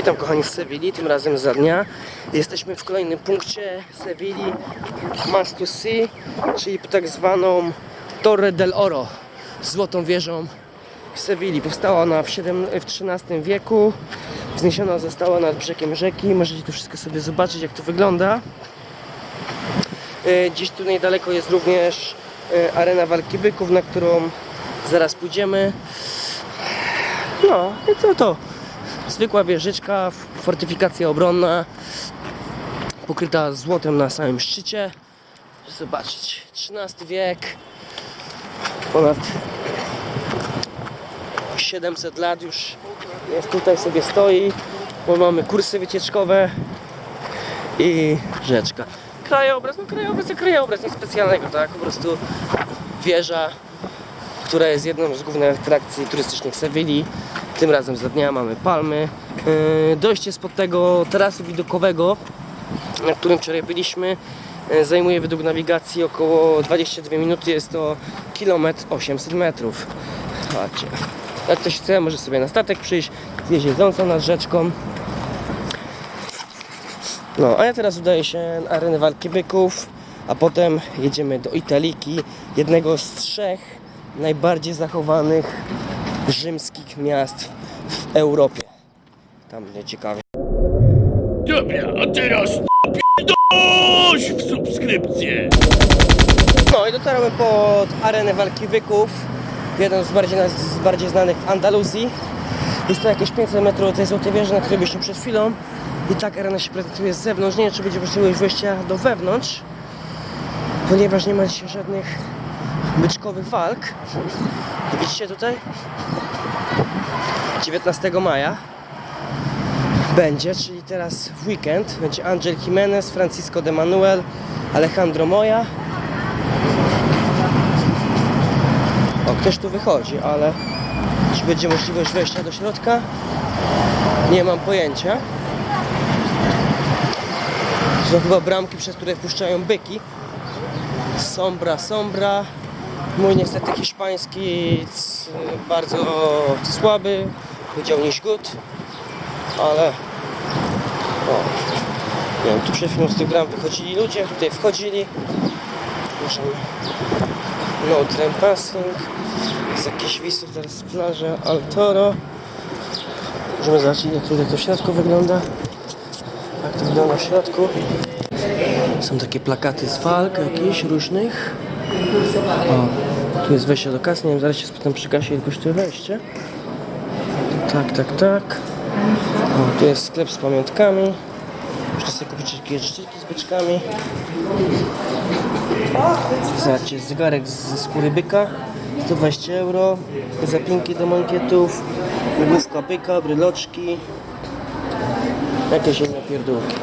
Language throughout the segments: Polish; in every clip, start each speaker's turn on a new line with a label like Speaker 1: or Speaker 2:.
Speaker 1: Witam kochani z Sewilli, tym razem za dnia. Jesteśmy w kolejnym punkcie Sewilli Mastusi, czyli tak zwaną Torre del Oro, złotą wieżą w Sewilli. Powstała ona w, siedem- w XIII wieku, wzniesiona została nad brzegiem rzeki. Możecie tu wszystko sobie zobaczyć, jak to wygląda. E, Gdzieś tu niedaleko jest również e, arena walki byków, na którą zaraz pójdziemy. No i co to? Zwykła wieżyczka, fortyfikacja obronna, pokryta złotem na samym szczycie. Zobaczyć, XIII wiek, ponad 700 lat już jest tutaj sobie stoi, bo mamy kursy wycieczkowe i rzeczka. Krajobraz, no krajobraz jak krajobraz, nic specjalnego, tak? Po prostu wieża, która jest jedną z głównych atrakcji turystycznych Sewilli. Tym razem za dnia mamy palmy. Yy, Dojście spod tego tarasu widokowego, na którym wczoraj byliśmy, yy, zajmuje według nawigacji około 22 minuty. Jest to kilometr 800 metrów. Chodźcie. Jak ktoś chce, może sobie na statek przyjść, jest jedzącą nad rzeczką. No, a ja teraz udaję się na arenę walki byków, a potem jedziemy do Italiki, jednego z trzech najbardziej zachowanych rzymskich miast w Europie. Tam mnie ciekawie.
Speaker 2: Dobra, a teraz napierdolność w subskrypcję!
Speaker 1: No i dotarłem pod arenę walki byków, jeden z bardziej, z bardziej znanych w Andaluzji. Jest to jakieś 500 metrów od tej złotej wieży, na której byliśmy przed chwilą. I tak arena się prezentuje z zewnątrz. Nie wiem, czy będzie możliwość wejścia do wewnątrz, ponieważ nie ma dzisiaj żadnych byczkowych walk. Widzicie tutaj? 19 maja będzie, czyli teraz w weekend. Będzie Angel Jimenez, Francisco de Manuel, Alejandro Moya. O, ktoś tu wychodzi, ale czy będzie możliwość wejścia do środka? Nie mam pojęcia. Są chyba bramki, przez które wpuszczają byki. Sombra, sombra. Mój niestety hiszpański bardzo słaby. Powiedział niż good. Ale... O. Nie wiem, tu przed chwilą z tych bram wychodzili ludzie, tutaj wchodzili. Proszę. No tram passing. Jest jakiś wisów, teraz plaża Altoro. Możemy zobaczyć jak tutaj to w środku wygląda. Jak to wygląda w środku. Są takie plakaty z walk jakichś różnych. O, tu jest wejście do kasy. Nie wiem, zaraz się spytam przy kasie ile kosztuje wejście. Tak, tak, tak. O, tu jest sklep z pamiątkami. Można sobie kupić jakieś szczytki z byczkami. Zobaczcie, zegarek ze skóry byka 120 euro, zapinki do mankietów, główka byka, bryloczki, jakieś inne pierdółki.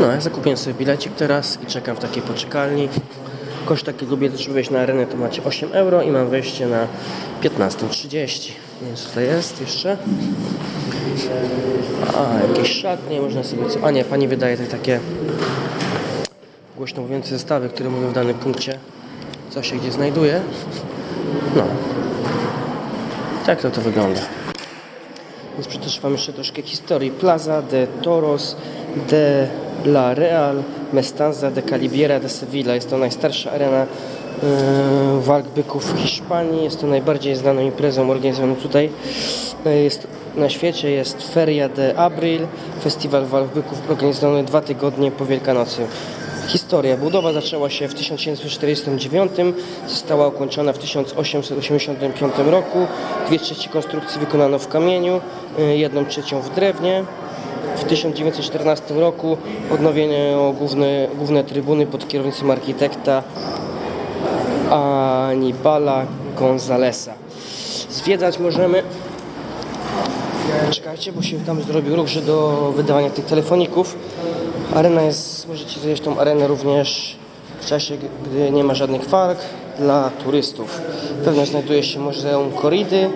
Speaker 1: No, ja zakupiłem sobie bilecik teraz i czekam w takiej poczekalni. Koszt takiego biletu, żeby wejść na arenę to macie 8 euro i mam wejście na 15.30. Nie wiem co jest jeszcze. A, jakieś szatnie, można sobie. A nie, pani wydaje te takie głośno mówiące zestawy, które mówią w danym punkcie, co się gdzie znajduje. No. Tak to to wygląda. Więc przeczytam wam jeszcze troszkę historii. Plaza de Toros de la Real Mestanza de Calibiera de Sevilla. Jest to najstarsza arena walk byków w Hiszpanii. Jest to najbardziej znaną imprezą organizowaną tutaj. E, Jest na świecie jest Feria de Abril, festiwal walk byków organizowany dwa tygodnie po Wielkanocy. Historia. Budowa zaczęła się w 1749, została ukończona w 1885 roku. Dwie trzecie konstrukcji wykonano w kamieniu, y, jedną trzecią w drewnie. W 1914 roku odnowiono główne, główne trybuny pod kierownictwem architekta Anibala Gonzalesa. Zwiedzać możemy Czekajcie, bo się tam zrobił ruch, że do wydawania tych telefoników. Arena jest, możecie zjeść tą arenę również w czasie, gdy nie ma żadnych walk dla turystów. Wewnątrz znajduje się Muzeum Koridy,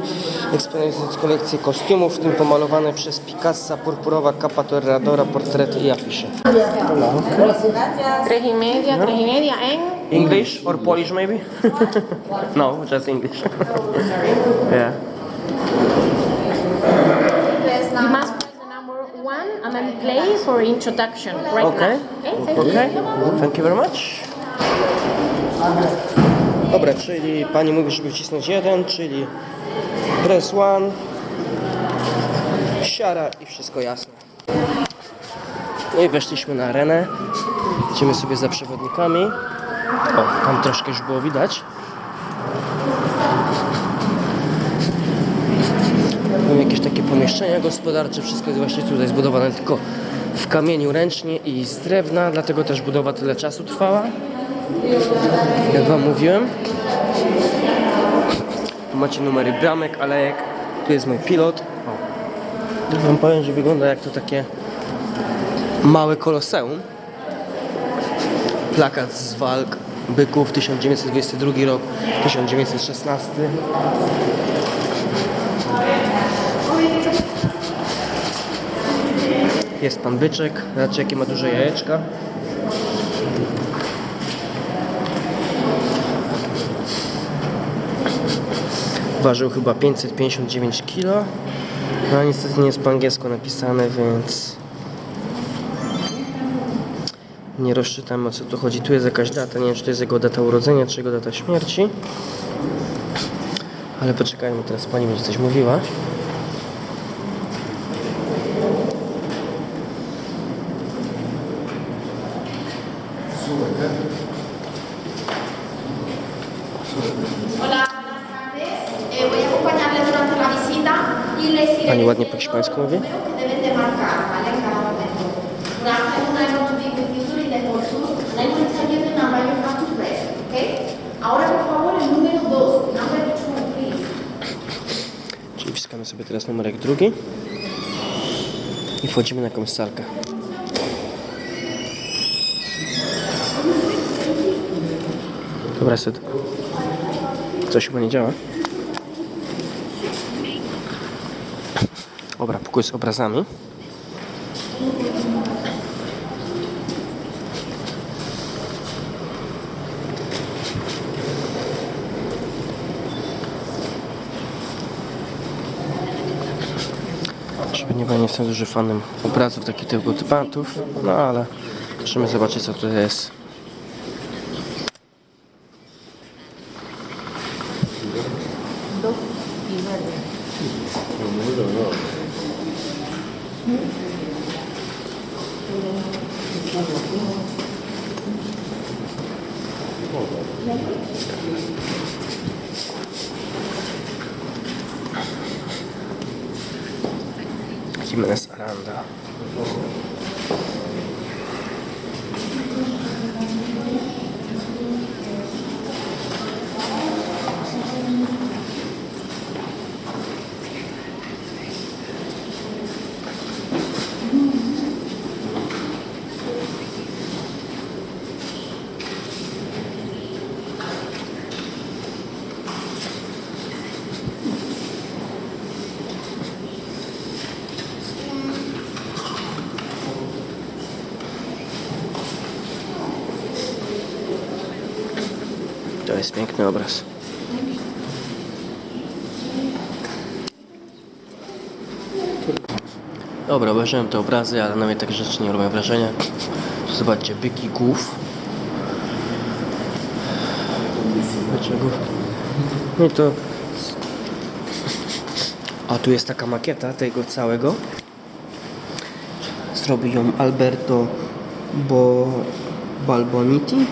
Speaker 1: eksponując kolekcję kostiumów, w tym pomalowane przez Picassa purpurowa kapa Torradora, portrety i afisze.
Speaker 3: Tres y media, media
Speaker 1: English or Polish maybe? no, just English. yeah.
Speaker 3: You must press the number and play for introduction right
Speaker 1: Okay.
Speaker 3: now. Okay, thank
Speaker 1: Okay, thank you very much. Dobra, czyli pani mówi, żeby wcisnąć jeden, czyli press one, siara i wszystko jasne. No i weszliśmy na arenę. Idziemy sobie za przewodnikami. O, tam troszkę już było widać. Mam jakieś takie pomieszczenia gospodarcze, wszystko jest właśnie tutaj zbudowane tylko w kamieniu ręcznie i z drewna, dlatego też budowa tyle czasu trwała. Jak Wam mówiłem. Tu macie numery bramek, alejek. Tu jest mój pilot. O. Wam powiem, że wygląda jak to takie małe koloseum. Plakat z walk byków 1922 rok, 1916. Jest pan byczek, zobaczcie jakie ma duże jajeczka. Ważył chyba 559 kg. No niestety nie jest po angielsku napisane, więc nie rozczytam o co tu chodzi. Tu jest jakaś data, nie wiem czy to jest jego data urodzenia, czy jego data śmierci. Ale poczekajmy, teraz pani będzie coś mówiła.
Speaker 4: Eh, y
Speaker 1: Pani ładnie po hiszpańsku mówi? Wciskamy sobie teraz numerek drugi i wchodzimy na jakąś salkę. Dobra, Syd. Coś chyba nie działa. Dobra, pokój z obrazami. Żeby nie, jestem duży fanem obrazów takich typu typantów, no ale możemy zobaczyć co tutaj jest. Jimenez Aranda. Jest piękny obraz. Dobra, obejrzałem te obrazy, ale na mnie takie rzeczy nie robią wrażenia. Zobaczcie, byki głów. Dlaczego? No to... A tu jest taka makieta tego całego. Zrobił ją Alberto Bo... Balboniti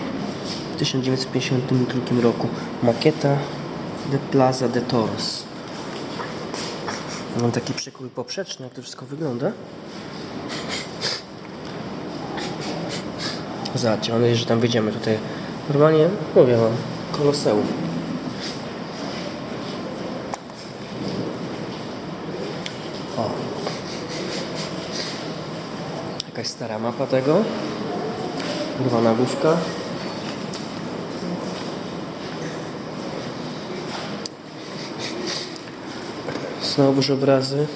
Speaker 1: 1952 roku. Makieta de Plaza de Toros. Mam taki przekrój poprzeczny, jak to wszystko wygląda. Zobaczcie, mam nadzieję, że tam wyjdziemy tutaj. Normalnie, mówię wam, koloseum. O. Jakaś stara mapa tego. Urwana główka. Znowuż obrazy.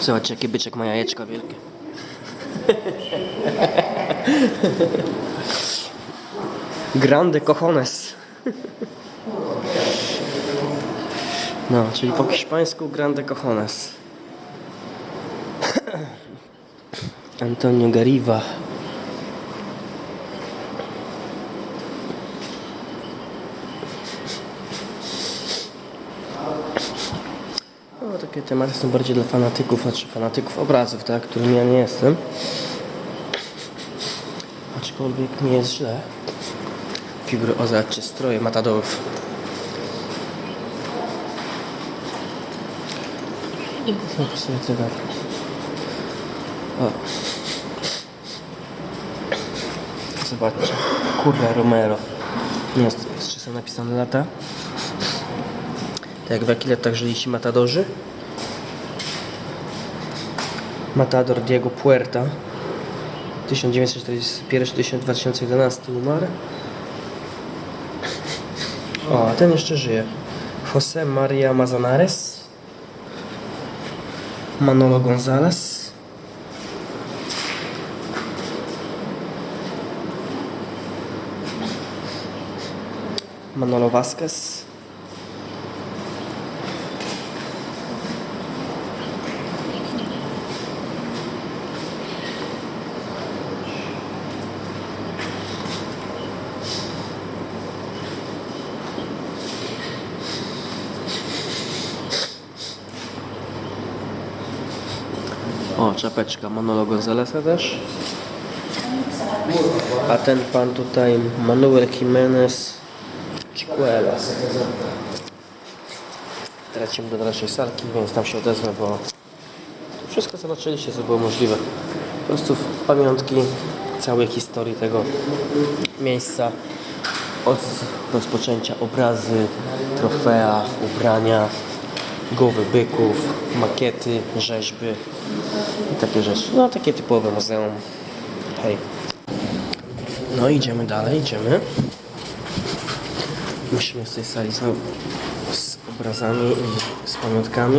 Speaker 1: Zobaczcie, jakie byczek ma jajeczka wielkie. Grande cojones. No, czyli po hiszpańsku grande cojones. Antonio Gariva. No, takie tematy są bardziej dla fanatyków, znaczy fanatyków obrazów, tak, którym ja nie jestem. Aczkolwiek nie jest źle. Figury OZ czy stroje matadorów. Zobacz sobie zegar. O. Zobaczcie. Kurwa Romero. Nie jest, jest czasem napisane lata. Tak jak w jakich latach żyli matadorzy. Matador Diego Puerta 1941-2011 umarł. O, a ten jeszcze żyje. José Maria Mazanares. Manolo González. Manolo Vázquez. O, czapeczka Manolo Gonzalesa też. A ten pan tutaj Manuel Jimenez Chicuela. Tracimy do dalszej salki, więc tam się odezwę, bo wszystko zobaczyliście, co było możliwe. Po prostu pamiątki całej historii tego miejsca. Od rozpoczęcia obrazy, trofea, ubrania, głowy byków, makiety, rzeźby i takie rzeczy. No takie typowe muzeum. Hej. No idziemy dalej, idziemy. Musimy z tej sali znowu z obrazami i z pamiątkami.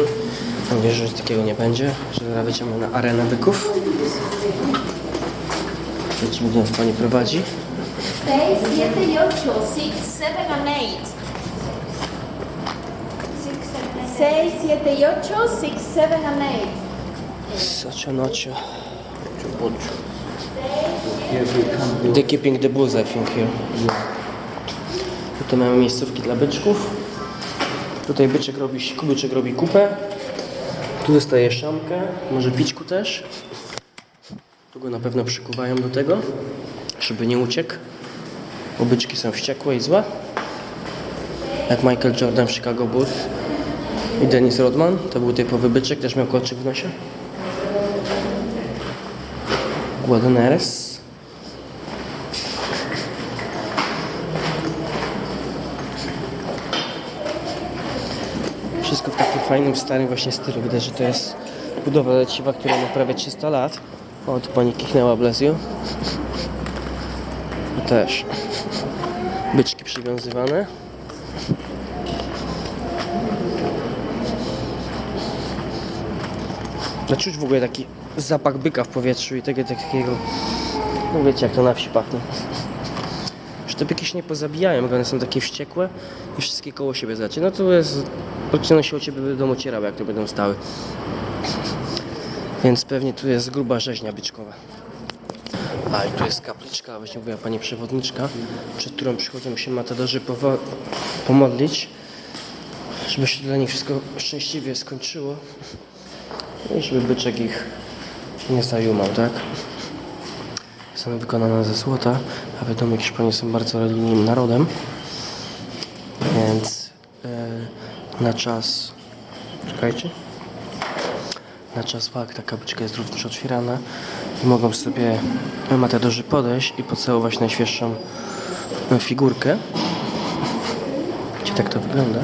Speaker 1: Mam wierzę, że takiego nie będzie, że zaraz wejdziemy na arenę byków. Zobaczymy, gdzie nas pani prowadzi.
Speaker 4: 6, 7 y 8, 6, 7 and 8. 6, 7 y 8, 6, 7 and 8.
Speaker 1: Such a nocio. The keeping the bulls, I think here. Tutaj mamy miejscówki dla byczków. Tutaj byczek robi, byczek robi kupę. Tu dostaje szamkę, może pićku też. Tu go na pewno przykuwają do tego, żeby nie uciekł. Bo byczki są wściekłe i złe. Jak Michael Jordan w Chicago Bulls i Dennis Rodman. To był typowy byczek, też miał kolczyk w nosie. Guadaneres. Wszystko w takim fajnym, starym właśnie stylu. Widać, że to jest budowla leciwa, która ma prawie 300 lat. O, tu pani kichnęła, bless you. I też byczki przywiązywane. No czuć w ogóle taki zapach byka w powietrzu i tego takiego, no wiecie jak to na wsi pachnie. Że te byki się nie pozabijają, bo one są takie wściekłe i wszystkie koło siebie zacie. No to jest, o ciebie będą ocierały, jak to będą stały. Więc pewnie tu jest gruba rzeźnia byczkowa. A i tu jest kapliczka, właśnie mówiła pani przewodniczka, przed którą przychodzą się matadorzy pomodlić, żeby się dla nich wszystko szczęśliwie skończyło. I żeby byczek ich nie zajumał, tak? Są wykonane ze złota, a wiadomo, Hiszpanie są bardzo religijnym narodem, więc e, na czas... Czekajcie. Na czas walk taka byczka jest również otwierana i mogą sobie matadorzy podejść i pocałować najświeższą e, figurkę. Gdzie tak to wygląda?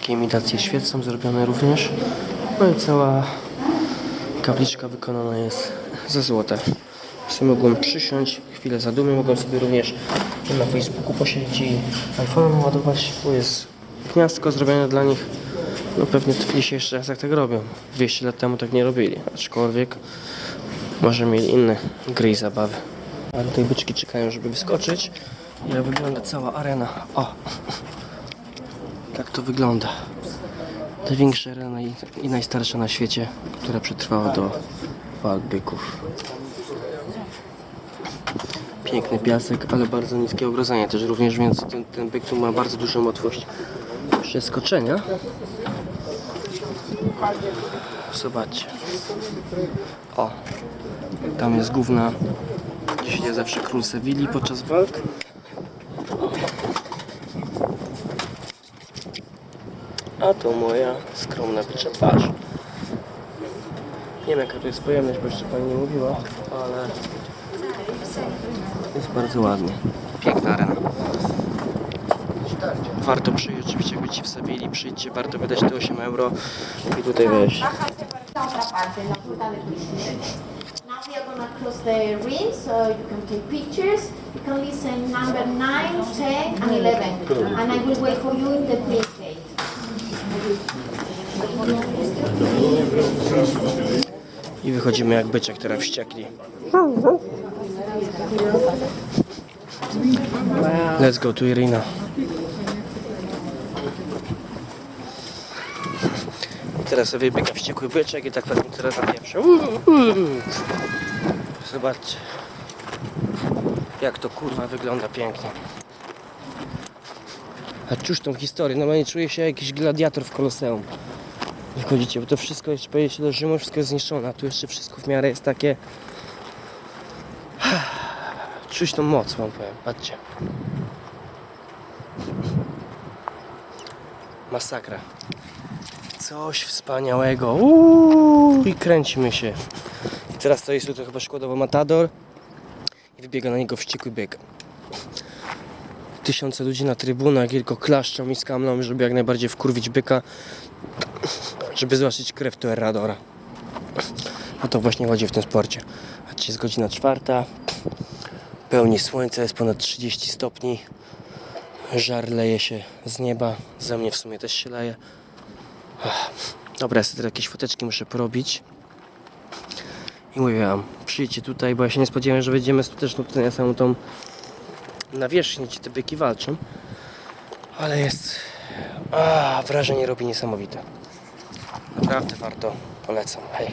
Speaker 1: Takie imitacje świec są zrobione również. No i cała kapliczka wykonana jest ze złota. Sobie mogłem przysiąść, chwilę zadumy, mogłem sobie również na Facebooku posiedzieć i iPhone ładować, bo jest gniazdko zrobione dla nich No pewnie w dzisiejszych czasach tak robią. 200 lat temu tak nie robili. Aczkolwiek może mieli inne gry i zabawy. A tutaj byczki czekają, żeby wyskoczyć. Jak wygląda cała arena. O! Tak to wygląda. Największa arena i, i najstarsza na świecie, która przetrwała do walk byków. Piękny piasek, ale bardzo niskie ogrodzenie też również, więc ten, ten byk tu ma bardzo dużą łatwość przeskoczenia. Zobaczcie. O, tam jest główna, gdzie zawsze król Sewilli podczas walk. A to moja skromna bycza twarz. Nie wiem jaka to jest pojemność, bo jeszcze pani nie mówiła, ale bardzo ładnie. Piękna arena. Warto przyjść, oczywiście jak byście w Sewilli, przyjdźcie, warto wydać te 8 euro i tutaj wejść.
Speaker 4: Baja hacia la otra parte, la punta del piso. Now we are gonna close the ring so you can take pictures. You can listen number 9, 10 and 11. And I will wait for you in the place gate.
Speaker 1: I wychodzimy jak byczek, które wściekli. Let's go to Irina. Teraz sobie biega wściekły byczek i tak pewnie teraz na pierwsze. Zobaczcie. Jak to kurwa wygląda pięknie. A cóż tą historię, normalnie czuję się jak jakiś gladiator w koloseum. Wychodzicie, bo to wszystko jeszcze pojedziecie do Rzymu, wszystko jest zniszczone, a tu jeszcze wszystko w miarę jest takie... Czuć tą moc wam powiem, patrzcie. Masakra. Coś wspaniałego. Uuu, I kręcimy się. I teraz to jest tutaj chyba szkodowo Matador i wybiega na niego wściekły bieg. Tysiące ludzi na trybunach, tylko klaszczą i skamlą, żeby jak najbardziej wkurwić byka żeby zobaczyć krew Toreadora. O to właśnie chodzi w tym sporcie. A jest godzina czwarta, pełni słońca, jest ponad 30 stopni, żar leje się z nieba, ze mnie w sumie też się leje. Dobra, ja sobie jakieś foteczki muszę porobić. I mówię wam, przyjdźcie tutaj, bo ja się nie spodziewałem, że wejdziemy tutaj na samą tą nawierzchnię, gdzie te byki walczą. Ale jest... A, wrażenie robi niesamowite. Naprawdę warto, polecam. Hej.